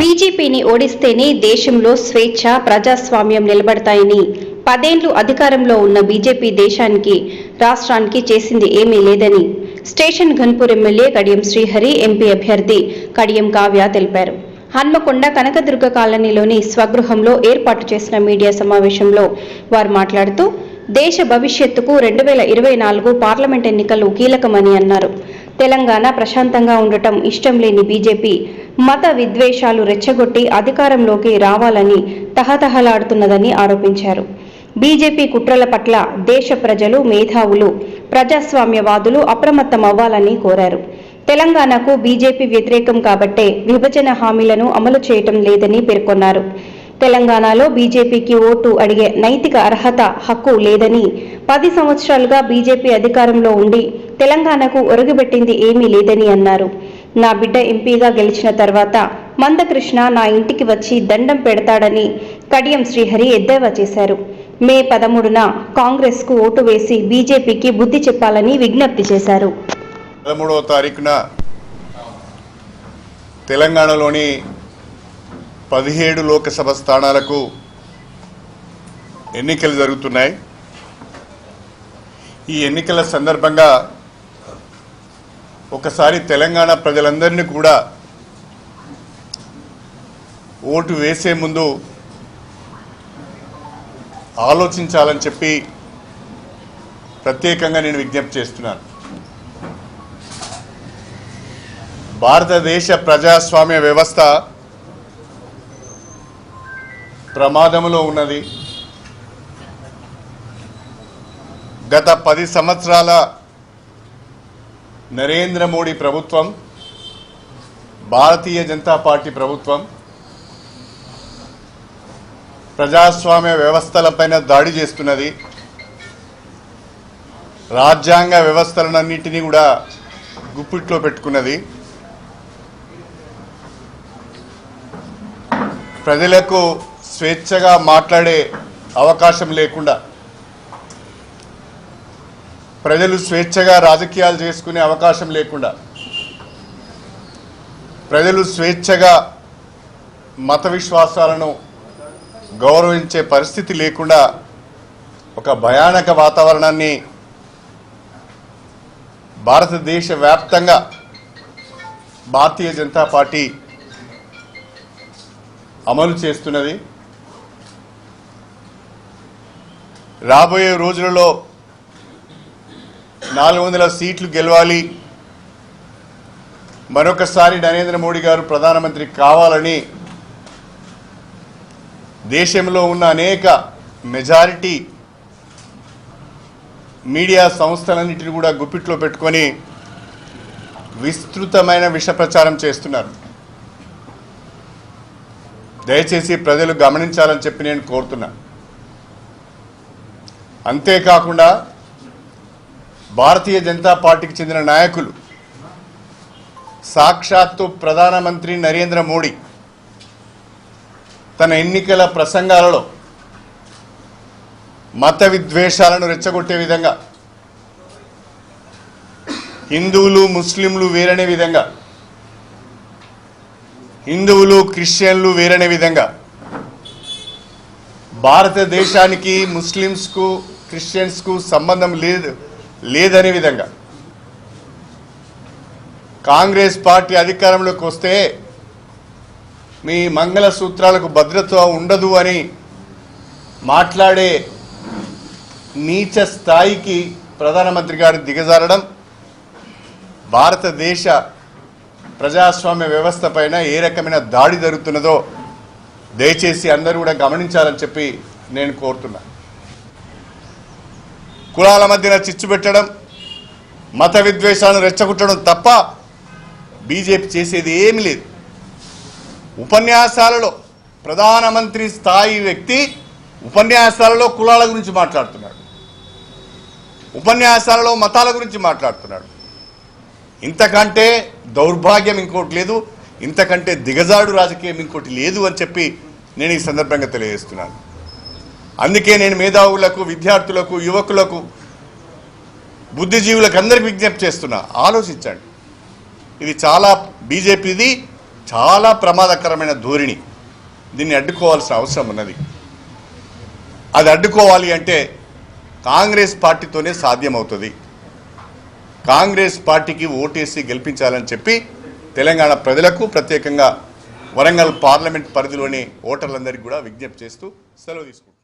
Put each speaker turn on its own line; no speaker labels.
బీజేపీని ఓడిస్తేనే దేశంలో స్వేచ్ఛ ప్రజాస్వామ్యం నిలబడతాయని. పదేండ్లు అధికారంలో ఉన్న బీజేపీ దేశానికి రాష్ట్రానికి చేసింది ఏమీ లేదని. Station Ghanpur MLA Kadiyam Srihari MP అభ్యర్థి కడియం కావ్య తెలిపారు. హన్మకొండ కనకదుర్గ కాలనీలోని స్వగృహంలో ఏర్పాటు చేసిన మీడియా సమావేశంలో వారు మాట్లాడుతూ దేశ భవిష్యత్తుకు రెండు వేల ఇరవై నాలుగు పార్లమెంట్ ఎన్నికలు కీలకమని అన్నారు. తెలంగాణ ప్రశాంతంగా ఉండటం ఇష్టం లేని బీజేపీ మత విద్వేషాలు రెచ్చగొట్టి అధికారంలోకి రావాలని తహతహలాడుతున్నదని ఆరోపించారు. బీజేపీ కుట్రల పట్ల దేశ ప్రజలు మేధావులు ప్రజాస్వామ్యవాదులు అప్రమత్తమవ్వాలని కోరారు. తెలంగాణకు బీజేపీ వ్యతిరేకం కాబట్టే విభజన హామీలను అమలు చేయటం లేదని పేర్కొన్నారు. తెలంగాణలో బీజేపీకి ఓటు అడిగే నైతిక అర్హత హక్కు లేదని పది సంవత్సరాలుగా బీజేపీ అధికారంలో ఉండి తెలంగాణకు ఒరుగుబెట్టింది ఏమీ లేదని అన్నారు. నా బిడ్డ ఎంపీగా గెలిచిన తర్వాత మందకృష్ణ నా ఇంటికి వచ్చి దండం పెడతాడని కడియం శ్రీహరి ఎద్దేవా చేశారు. మే పదమూడున కాంగ్రెస్కు ఓటు వేసి బీజేపీకి బుద్ధి చెప్పాలని విజ్ఞప్తి చేశారు.
పదమూడవ తారీఖున తెలంగాణలోని పదిహేడు లోకసభ స్థానాలకు ఎన్నికలు జరుగుతున్నాయి. ఈ ఎన్నికల సందర్భంగా ఒకసారి తెలంగాణ ప్రజలందరినీ కూడా ఓటు వేసే ముందు ఆలోచించాలని చెప్పి ప్రత్యేకంగా నేను విజ్ఞప్తి చేస్తున్నాను. భారతదేశ ప్రజాస్వామ్య వ్యవస్థ ప్రమాదంలో ఉన్నది. గత పది సంవత్సరాల నరేంద్ర మోడీ ప్రభుత్వం భారతీయ జనతా పార్టీ ప్రభుత్వం ప్రజాస్వామ్య వ్యవస్థలపైన దాడి చేస్తున్నది. రాజ్యాంగ వ్యవస్థలన్నింటినీ కూడా గుప్పిట్లో పెట్టుకున్నది. ప్రజలకు స్వేచ్ఛగా మాట్లాడే అవకాశం లేకుండా ప్రజలు స్వేచ్ఛగా రాజకీయాలు చేసుకునే అవకాశం లేకుండా ప్రజలు స్వేచ్ఛగా మత విశ్వాసాలను గౌరవించే పరిస్థితి లేకుండా ఒక భయానక వాతావరణాన్ని భారతదేశ వ్యాప్తంగా భారతీయ జనతా పార్టీ అమలు చేస్తున్నది. రాబోయే రోజులలో నాలుగు వందల సీట్లు గెలవాలి. మరొకసారి నరేంద్ర మోడీ గారు ప్రధానమంత్రి కావాలని దేశంలో ఉన్న అనేక మెజారిటీ మీడియా సంస్థలన్నింటినీ కూడా గుప్పిట్లో పెట్టుకొని విస్తృతమైన విష ప్రచారం చేస్తున్నారు. దయచేసి ప్రజలు గమనించాలని చెప్పి నేను కోరుతున్నాను అంతేకాకుండా భారతీయ జనతా పార్టీకి చెందిన నాయకులు సాక్షాత్తు ప్రధానమంత్రి నరేంద్ర మోడీ తన ఎన్నికల ప్రసంగాలలో మత విద్వేషాలను రెచ్చగొట్టే విధంగా హిందువులు ముస్లింలు వేరనే విధంగా హిందువులు క్రిస్టియన్లు వేరనే విధంగా భారతదేశానికి ముస్లిమ్స్కు క్రిస్టియన్స్కు సంబంధం లేదు లేదనే విధంగా. కాంగ్రెస్ పార్టీ అధికారంలోకి వస్తే మీ మంగళ సూత్రాలకు భద్రత ఉండదు అని మాట్లాడే నీచ స్థాయికి ప్రధానమంత్రి గారు దిగజారడం భారతదేశ ప్రజాస్వామ్య వ్యవస్థ పైన ఏ రకమైన దాడి జరుగుతున్నదో దయచేసి అందరూ కూడా గమనించాలని చెప్పి నేను కోరుతున్నాను కులాల మధ్యన చిచ్చు పెట్టడం మత విద్వేషాలను రెచ్చగొట్టడం తప్ప బీజేపీ చేసేది ఏమీ లేదు. ఉపన్యాసాలలో ప్రధానమంత్రి స్థాయి వ్యక్తి ఉపన్యాసాలలో కులాల గురించి మాట్లాడుతున్నాడు. ఉపన్యాసాలలో మతాల గురించి మాట్లాడుతున్నాడు. ఇంతకంటే దౌర్భాగ్యం ఇంకోటి లేదు ఇంతకంటే దిగజాడు రాజకీయం ఇంకోటి లేదు అని చెప్పి నేను ఈ సందర్భంగా తెలియజేస్తున్నాను. అందుకే నేను మేధావులకు విద్యార్థులకు యువకులకు బుద్ధిజీవులకు అందరికి విజ్ఞప్తి చేస్తున్నా. ఆలోచించండి. ఇది చాలా బీజేపీది చాలా ప్రమాదకరమైన ధోరణి. దీన్ని అడ్డుకోవాల్సిన అవసరం ఉన్నది. అది అడ్డుకోవాలి అంటే కాంగ్రెస్ పార్టీతోనే సాధ్యమవుతుంది. కాంగ్రెస్ పార్టీకి ఓటేసి గెలిపించాలని చెప్పి తెలంగాణ ప్రజలకు ప్రత్యేకంగా వరంగల్ పార్లమెంట్ పరిధిలోని ఓటర్లందరికీ కూడా విజ్ఞప్తి చేస్తూ సెలవు తీసుకుంటాం